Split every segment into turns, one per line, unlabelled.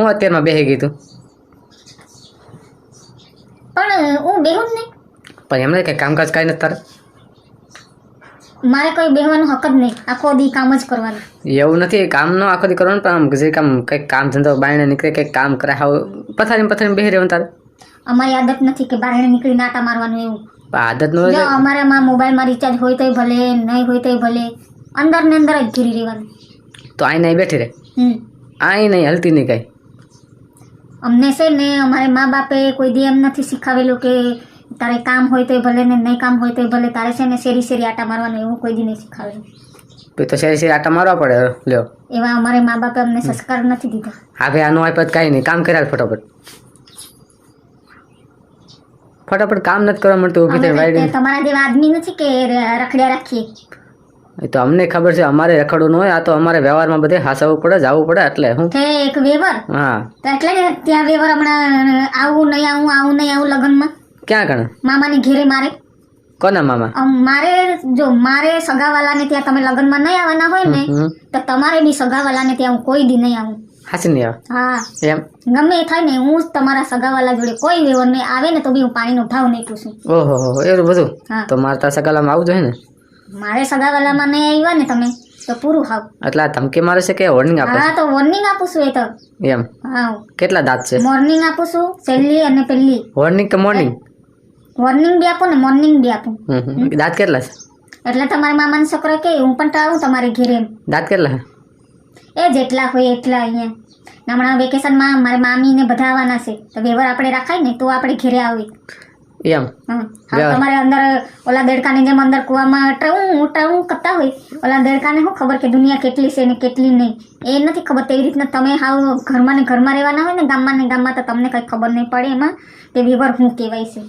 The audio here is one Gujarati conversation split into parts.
હું અત્યારમાં બેસી ગઈ તું.
પણ હું બેહું જ નહીં.
પણ એમને કંઈ કામકાજ કાંઈ નથી તારે?
મારે કોઈ બેહવાનો હક જ નહીં. આખો દી કામ જ કરવાનું.
એવું નથી કામનો આખો દી કરવાનું પણ આમ જે કામ કંઈક કામ ધંધો બાયણે નીકળે કંઈક કામ કરાય હાવ પથારી પથારી બેસી રહેવાનું તારે.
અમારી આદત નથી કે બારણે નીકળી નાટા મારવાનું એવું.
આદત નો
જો અમારામાં મોબાઈલમાં રિચાર્જ હોય તોય ભલે નહીં હોય તોય ભલે અંદર ને અંદર જ ઘીરી રહેવાનું.
તો આઈ નહીં બેઠી રહે? આઈ નહીં હલતી નહીં કાંઈ?
અમને છે ને અમારે મા બાપે કોઈ દી એમ નથી શીખવેલું કે તારે કામ હોય તો ભલે ને નહીં કામ હોય તો ભલે તારે છે ને શેરી શેરી આટા મારવાનું એવું કોઈ દી નહીં શીખવેલું.
તો શેરી શેરી આટા મારવા પડે લ્યો.
એવા અમારે મા બાપે અમને સંસ્કાર નથી દીધા.
હા ભાઈ આનું આપ્યું કાંઈ નહીં. કામ કર્યા ફટાફટ. ફટાફટ કામ નથી કરવા મળતું ઊભી
તમારા જેવા આદમી નથી કે રખડ્યા રાખીએ?
તો અમને ખબર છે અમારે રખડવું હોય આ તો અમારે વ્યવહારમાં બધે હાસવું પડે જવું પડે એટલે હું.
કે એક વેવર
હા.
એટલે ત્યાં વેવર હમણાં આવું નહીં આવું આવું નહીં આવું લગ્નમાં?
ક્યાં કણ
મામાની ઘેરે મારે.
કોના મામા?
મારે જો મારે સગાવાલાને ત્યાં તમે લગ્નમાં નહીં આવવાના હોય ને તો તમારે બી સગાવાલાને ત્યાં હું કોઈ દી નહીં આવું.
હાસી નહીં આવે?
હા.
એમ?
ગમે એ થાય ને હું તમારા સગાવાલા જોડે કોઈ વેવર નહીં આવે ને તો બી હું પાણીનો ભાવ નહીં પૂછું
ઓહો એવું બધું? તો મારે તાર સગાલામાં આવવું જોઈએ ને?
મારે સગાવાલામાં નહીં આવ્યા ને તમે તો પૂરું ખાવ
એટલે આ ધમકી મારે છે કે વોર્નિંગ આપે
હા તો વોર્નિંગ આપું છું એ તો.
એમ?
હા
કેટલા દાંત છે?
મોર્નિંગ આપું છું છેલ્લી અને પહેલી.
વોર્નિંગ કે મોર્નિંગ
વોર્નિંગ બી આપું ને મોર્નિંગ બી આપું.
દાંત કેટલા છે?
એટલે તમારા મામાનો છોકરો કે હું પણ તો આવું તમારી ઘેરે
દાંત કેટલા
એ જેટલા હોય એટલા અહીંયા. હમણાં વેકેશનમાં મારા મામી ને બધા આવવાના છે. તો વેવર આપણે રાખાય ને તો આપણે ઘેરે આવી
એમ.
તમારે અંદર ઓલા દેડકાની જેમ અંદર કુવામાં ટવું ટવું કરતા હોય. ઓલા દેડકાને શું ખબર કે દુનિયા કેટલી છે ને કેટલી નહીં. એ નથી ખબર તેવી રીતના તમે હાવ ઘરમાં ને ઘરમાં રહેવાના હોય ને ગામમાં ને ગામમાં તો તમને કંઈ ખબર નહીં પડે એમાં કે વેવર શું કહેવાય છે.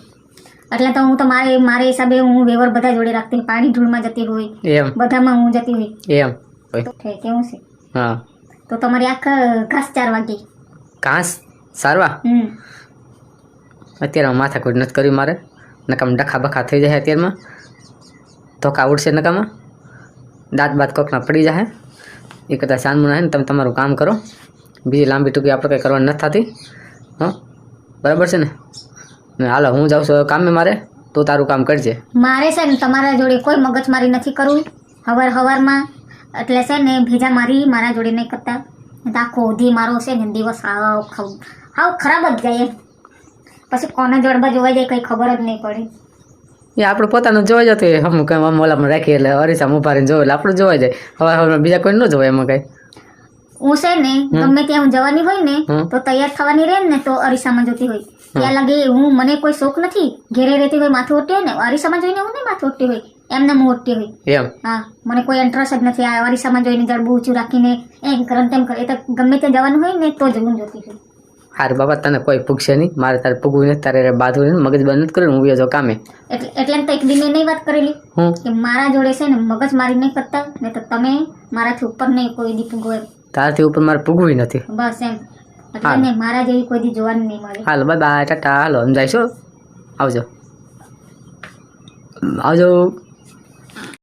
એટલે તો હું તો મારે મારે હિસાબે હું વેવર બધા જોડે રાખતી હોય. પાણી ધૂળમાં જતી હોય બધામાં હું જતી હોય.
એમ.
કેવું છે.
હા.
તો તમારી આખ ઘાસ ચાર વાગે.
ઘાસ? સારવા?
હમ.
અત્યારે માથા કોઈ નથી કર્યું મારે. નકામ ડખા બખા થઈ જાય અત્યારમાં. ધોકા ઉડશે નકામાં. દાંત બાત કોકમાં પડી જાય એ કદાચ સાનમુના હે ને તમે તમારું કામ કરો. બીજી લાંબી ટૂંકી આપણે કંઈ કરવાની નથી થતી. હં? બરાબર છે ને? હાલો, હું જાઉં છું કામે મારે. તું તારું કામ કરજે.
મારે છે ને તમારા જોડે કોઈ મગજમારી નથી કરવું. હવાર હવારમાં. એટલે છે ને ભેજા મારી, મારા જોડે નહીં કરતા. આખો ઉધી મારો છે ને દિવસ આવ હાવ ખરાબ જ જાય પછી કોને જોડવા જોવા જાય કંઈ ખબર જ નહીં પડે.
એ આપણું પોતાનું જોઈ જતું હોય હમ કંઈ આમ ઓલામાં રાખીએ એટલે અરીસામાં ઊભા રહીને જોવે એટલે આપણું જોવા જાય. હવે હવે બીજા કોઈ ન જોવે એમાં કંઈ.
હું છે ને ગમે ત્યાં હું જવાની હોય ને તો તૈયાર થવાની રહે ને તો અરીસામાં જોતી હોય. ત્યાં લાગે હું મને કોઈ શોખ નથી. ઘેરે રહેતી હોય માથું ઓટતી હોય ને અરીસામાં જોઈને હું નહીં માથું ઓટતી હોય. એમને હું ઓટતી હોય. હા મને કોઈ ઇન્ટરેસ્ટ જ નથી. આ અરીસામાં જોઈને જડબું ઊંચું રાખીને એમ કરે તેમ કરે એ તો ગમે ત્યાં જવાનું હોય ને તો જ હું જોતી હોય.
હાર બાબા તને કોઈ પૂછશે નહીં. મારે તારે પૂગવું નથી તારે બાદ નહીં મગજ બંધ નથી કર્યું હું વ્યો કામે.
એટલે એટલે તો એક દિને નહીં વાત કરેલી.
હું?
કે મારા જોડે છે ને મગજ મારી નહીં કરતા ને તો તમે મારાથી ઉપર નહીં કોઈ દી પૂગો તારાથી
તારથી ઉપર મારે પૂગવી નથી.
બસ એમ. એટલે ને મારા જેવી કોઈ દી જોવાની નહીં મળે.
હાલો બાય બાય ટાટા હાલો સમજાઈશો આવજો. આવજો.